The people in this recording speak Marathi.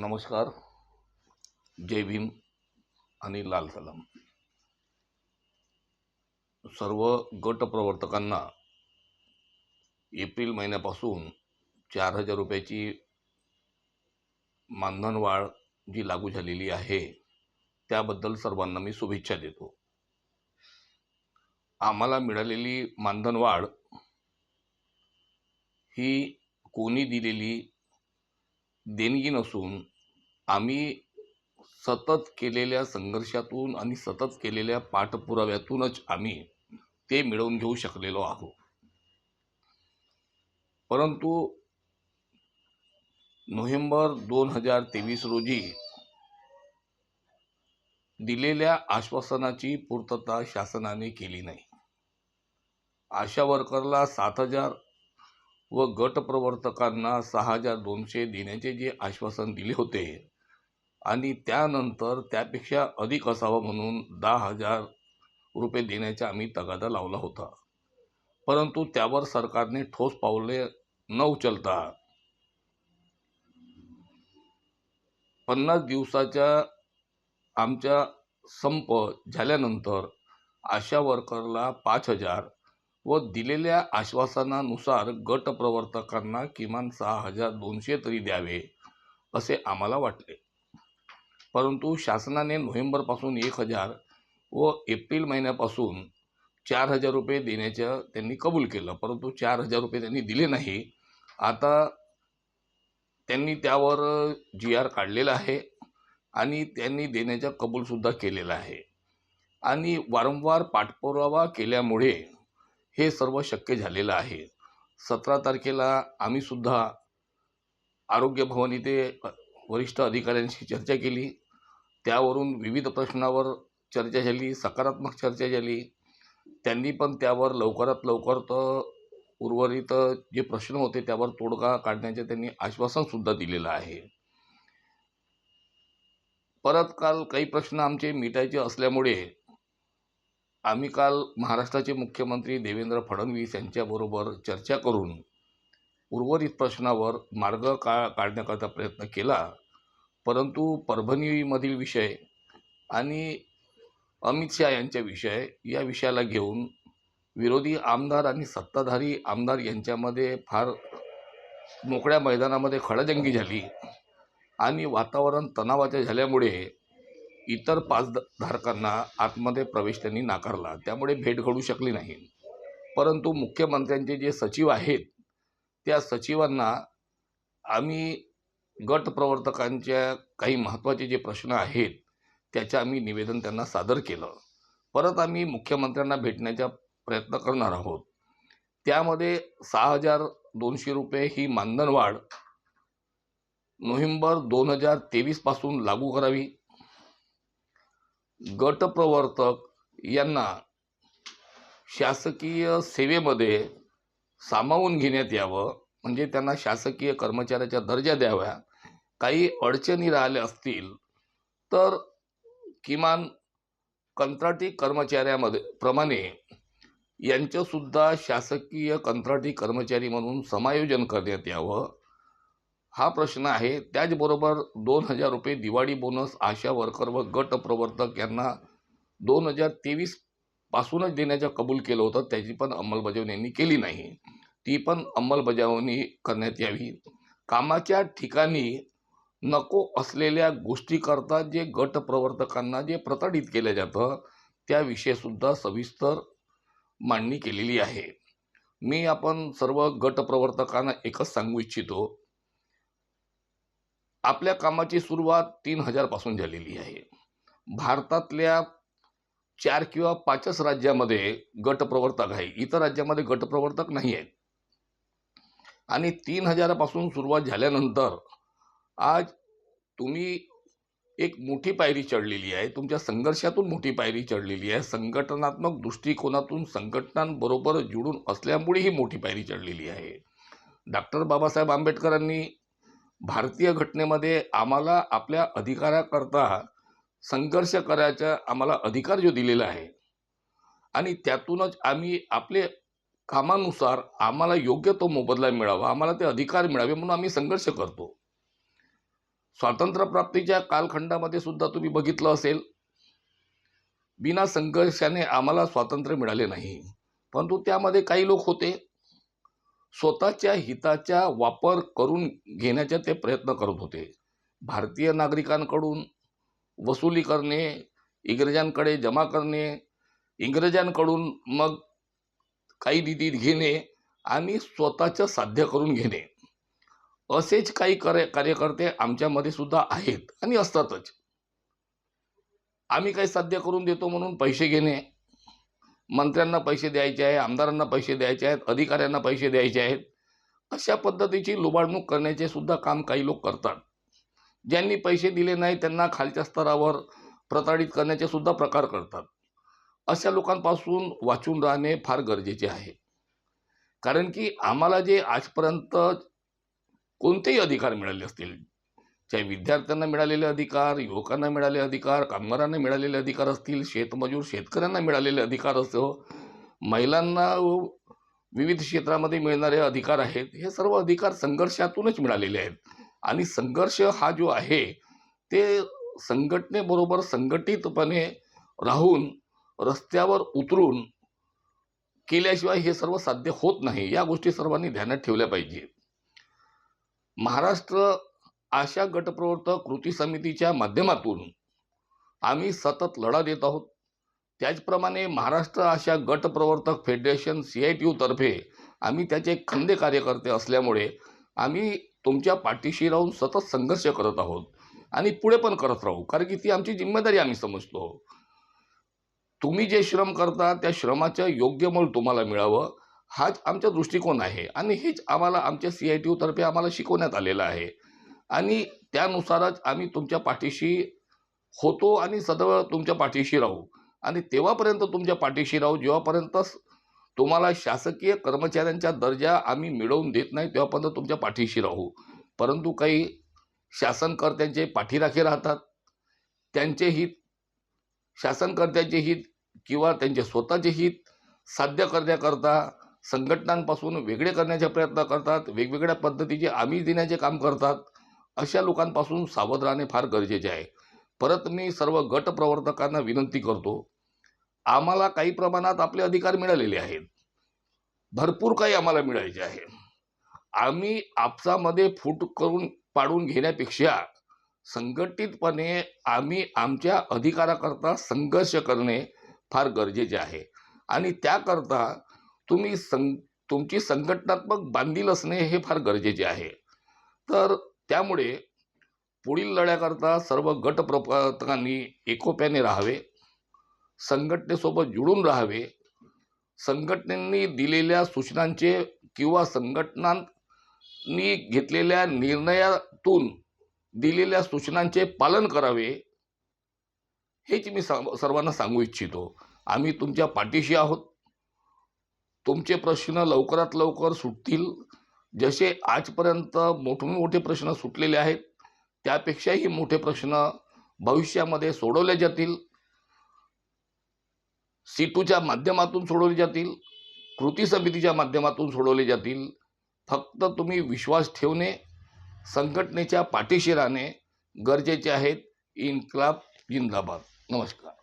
नमस्कार. जय भीम आणि लाल सलाम. सर्व गट प्रवर्तकांना एप्रिल महिन्यापासून चार हजार रुपयाची मानधनवाढ जी लागू झालेली आहे त्याबद्दल सर्वांना मी शुभेच्छा देतो. आम्हाला मिळालेली मानधनवाढ ही कोणी दिलेली देणगी नसून आम्ही सतत केलेल्या संघर्षातून आणि सतत केलेल्या पाठपुराव्यातूनच आम्ही ते मिळवून घेऊ शकलेलो आहोत. परंतु नोव्हेंबर दोन हजार तेवीस रोजी दिलेल्या आश्वासनाची पूर्तता शासनाने केली नाही. आशा वर्करला सात हजार व गटप्रवर्तकांना सहा हजार दोनशे देण्याचे जे आश्वासन दिले होते. आणि त्यानंतर त्यापेक्षा अधिक असावं म्हणून दहा हजार रुपये देण्याचा आम्ही तगादा लावला होता. परंतु त्यावर सरकारने ठोस पावले न उचलता पन्नास दिवसाच्या आमच्या संप झाल्यानंतर आशा वर्करला पाच हजार व दिलेल्या आश्वासनानुसार गट प्रवर्तकांना किमान सहा हजार दोनशे तरी द्यावे असे आम्हाला वाटले. परंतु शासनाने नोव्हेंबरपासून एक हजार व एप्रिल महिन्यापासून चार हजार रुपये देण्याचं त्यांनी कबूल केलं. परंतु चार हजार रुपये त्यांनी दिले नाही. आता त्यांनी त्यावर जी आर काढलेला आहे आणि त्यांनी देण्याचा कबूलसुद्धा केलेला आहे. आणि वारंवार पाठपुरावा केल्यामुळे हे सर्व शक्य झालेलं आहे. सतरा तारखेला आम्हीसुद्धा आरोग्य भवन इथे वरिष्ठ अधिकाऱ्यांशी चर्चा केली. त्यावरून विविध प्रश्नावर चर्चा झाली सकारात्मक चर्चा झाली. त्यांनी पण त्यावर लवकरात लवकर तर उर्वरित जे प्रश्न होते त्यावर तोडगा काढण्याचे त्यांनी आश्वासनसुद्धा दिलेलं आहे. परत काल काही प्रश्न आमचे मिटायचे असल्यामुळे आम्ही काल महाराष्ट्राचे मुख्यमंत्री देवेंद्र फडणवीस यांच्याबरोबर चर्चा करून उर्वरित प्रश्नावर मार्ग का काढण्याकरता प्रयत्न केला. परंतु परभणीमधील विषय आणि अमित शहा यांच्या विषय या विषयाला घेऊन विरोधी आमदार आणि सत्ताधारी आमदार यांच्यामध्ये फार मोकळ्या मैदानामध्ये खडाजंगी झाली आणि वातावरण तणावाचे झाल्यामुळे इतर पाच धारकांना आतमध्ये प्रवेश त्यांनी नाकारला. त्यामुळे भेट घडू शकली नाही. परंतु मुख्यमंत्र्यांचे जे सचिव आहेत त्या सचिवांना आम्ही गट प्रवर्तकांच्या काही महत्त्वाचे जे प्रश्न आहेत त्याचं आम्ही निवेदन त्यांना सादर केलं. परत आम्ही मुख्यमंत्र्यांना भेटण्याचा प्रयत्न करणार आहोत. त्यामध्ये सहा हजार दोनशे रुपये ही मानधनवाढ नोव्हेंबर दोन हजार तेवीसपासून लागू करावी गटप्रवर्तक यांना शासकीय सेवेमध्ये सामावून घेण्यात यावं म्हणजे त्यांना शासकीय कर्मचाऱ्याचा दर्जा द्याव्या. काही अडचणी राहिल्या असतील तर किमान कंत्राटी कर्मचाऱ्यामध्ये प्रमाणे यांचंसुद्धा शासकीय कंत्राटी कर्मचारी म्हणून समायोजन करण्यात यावं. हा प्रश्न आहे. त्याचबरोबर दोन हजार रुपये दिवाळी बोनस आशा वर्कर व गट प्रवर्तक यांना दोन हजार तेवीस पासूनच देण्याचं कबूल केलं होतं. त्याची पण अंमलबजावणी यांनी केली नाही. ती पण अंमलबजावणी करण्यात यावी. कामाच्या ठिकाणी नको असलेल्या गोष्टीकरता जे गट प्रवर्तकांना जे प्रताडित केलं जातं त्याविषयीसुद्धा सविस्तर मांडणी केलेली आहे. मी आपण सर्व गट प्रवर्तकांना एकच सांगू इच्छितो आपल्या कामाची सुरुवात तीन हजारपासून झालेली आहे. भारतातल्या चार किंवा पाचच राज्यामध्ये गटप्रवर्तक आहे. इतर राज्यामध्ये गटप्रवर्तक नाही आहेत. आणि तीन हजारापासून सुरुवात झाल्यानंतर आज तुम्ही एक मोठी पायरी चढलेली आहे. तुमच्या संघर्षातून मोठी पायरी चढलेली आहे. संघटनात्मक दृष्टिकोनातून संघटनांबरोबर जुळून असल्यामुळे ही मोठी पायरी चढलेली आहे. डॉक्टर बाबासाहेब आंबेडकरांनी भारतीय घटनेमध्ये आम्हाला आपल्या अधिकाराकरता संघर्ष करायचा आम्हाला अधिकार जो दिलेला आहे. आणि त्यातूनच आम्ही आपले कामानुसार आम्हाला योग्य तो मोबदला मिळावा आम्हाला ते अधिकार मिळावे म्हणून आम्ही संघर्ष करतो. स्वातंत्र्यप्राप्तीच्या कालखंडामध्ये सुद्धा तुम्ही बघितलं असेल बिना संघर्षाने आम्हाला स्वातंत्र्य मिळाले नाही. परंतु त्यामध्ये काही लोक होते स्वतःच्या हिताचा वापर करून घेण्याचा ते प्रयत्न करत होते. भारतीय नागरिकांकडून वसुली करणे इंग्रजांकडे जमा करणे इंग्रजांकडून मग काही निधी घेणे आणि स्वतःचं साध्य करून घेणे. असेच काही कार्य कार्यकर्ते आमच्यामध्ये सुद्धा आहेत आणि असतातच. आम्ही काही साध्य करून देतो म्हणून पैसे घेणे मंत्र्यांना पैसे द्यायचे आहे आमदारांना पैसे द्यायचे आहेत अधिकाऱ्यांना पैसे द्यायचे आहेत. अशा पद्धतीची लुबाडणूक करण्याचे सुद्धा काम काही लोक करतात. ज्यांनी पैसे दिले नाही त्यांना खालच्या स्तरावर प्रताडित करण्याचे सुद्धा प्रकार करतात. अशा लोकांपासून वाचून राहणे फार गरजेचे आहे. कारण की आम्हाला जे आजपर्यंत कोणतेही अधिकार मिळाले असतील चाहे विद्यार्थ्यांना मिळालेले अधिकार युवकांना मिळालेले अधिकार कामगारांना मिळालेले अधिकार असतील शेतमजूर शेतकऱ्यांना मिळालेले अधिकार असो महिलांना विविध क्षेत्रामध्ये मिळणारे अधिकार आहेत हे सर्व अधिकार संघर्षातूनच मिळालेले आहेत. आणि संघर्ष हा जो आहे ते संघटनेबरोबर संघटितपणे राहून रस्त्यावर उतरून केल्याशिवाय हे सर्व साध्य होत नाही या गोष्टी सर्वांनी ध्यानात ठेवल्या पाहिजे. महाराष्ट्र अशा गटप्रवर्तक कृती समितीच्या माध्यमातून आम्ही सतत लढा देत आहोत. त्याचप्रमाणे महाराष्ट्र अशा गटप्रवर्तक फेडरेशन सी आय टी यूतर्फे आम्ही त्याचे खंदे कार्यकर्ते असल्यामुळे आम्ही तुमच्या पाठीशी राहून सतत संघर्ष करत आहोत आणि पुढे पण करत राहू कारण की ती आमची जिम्मेदारी आम्ही समजतो. तुम्ही जे श्रम करता त्या श्रमाचं योग्य मोल तुम्हाला मिळावं हाच आमचा दृष्टिकोन आहे आणि हेच आम्हाला आमच्या सी आय टी यूतर्फे आम्हाला शिकवण्यात आलेलं आहे. आणि त्यानुसारच आम्ही तुमच्या पाठीशी होतो आणि सदैव तुमच्या पाठीशी राहू. आणि तेव्हापर्यंत तुमच्या पाठीशी राहू जेव्हापर्यंत तुम्हाला शासकीय कर्मचाऱ्यांचा दर्जा आम्ही मिळवून देत नाही तेव्हापर्यंत तुमच्या पाठीशी राहू. परंतु काही शासनकर्त्यांचे पाठीराखे राहतात. त्यांचे हित शासनकर्त्यांचे हित किंवा त्यांचे स्वतःचे हित साध्य करण्याकरता संघटनांपासून वेगळे करण्याचा प्रयत्न करतात. वेगवेगळ्या पद्धतीचे आम्ही देण्याचे काम करतात. अशा लोकांपासून सावध राहणे फार गरजेचे आहे. परत मी सर्व गट प्रवर्तकांना विनंती करतो आम्हाला काही प्रमाणात आपले अधिकार मिळालेले आहेत. भरपूर काही आम्हाला मिळायचे आहे. आम्ही आपसामध्ये फूट करून पाडून घेण्यापेक्षा संघटितपणे आम्ही आमच्या अधिकाराकरता संघर्ष करणे फार गरजेचे आहे. आणि त्याकरता तुम्ही सं तुमची संघटनात्मक बांधील असणे हे फार गरजेचे आहे. तर त्यामुळे पुढील लढ्याकरता सर्व गट प्रवर्तकांनी एकोप्याने राहावे संघटनेसोबत जुळून राहावे संघटनेनी दिलेल्या सूचनांचे किंवा संघटनांनी घेतलेल्या निर्णयातून दिलेल्या सूचनांचे पालन करावे हेच मी सर्वांना सांगू इच्छितो. आम्ही तुमच्या पाठीशी आहोत. तुमचे प्रश्न लवकरात लवकर सुटतील. जसे आजपर्यंत मोठे मोठे प्रश्न सुटलेले आहेत त्यापेक्षाही मोठे प्रश्न भविष्यामध्ये सोडवले जातील. सीटूच्या माध्यमातून सोडवले जातील. कृती समितीच्या माध्यमातून सोडवले जातील. फक्त तुम्ही विश्वास ठेवणे संघटनेच्या पाठीशी राहणे गरजेचे आहेत. इन्क्लाब जिंदाबाद. नमस्कार.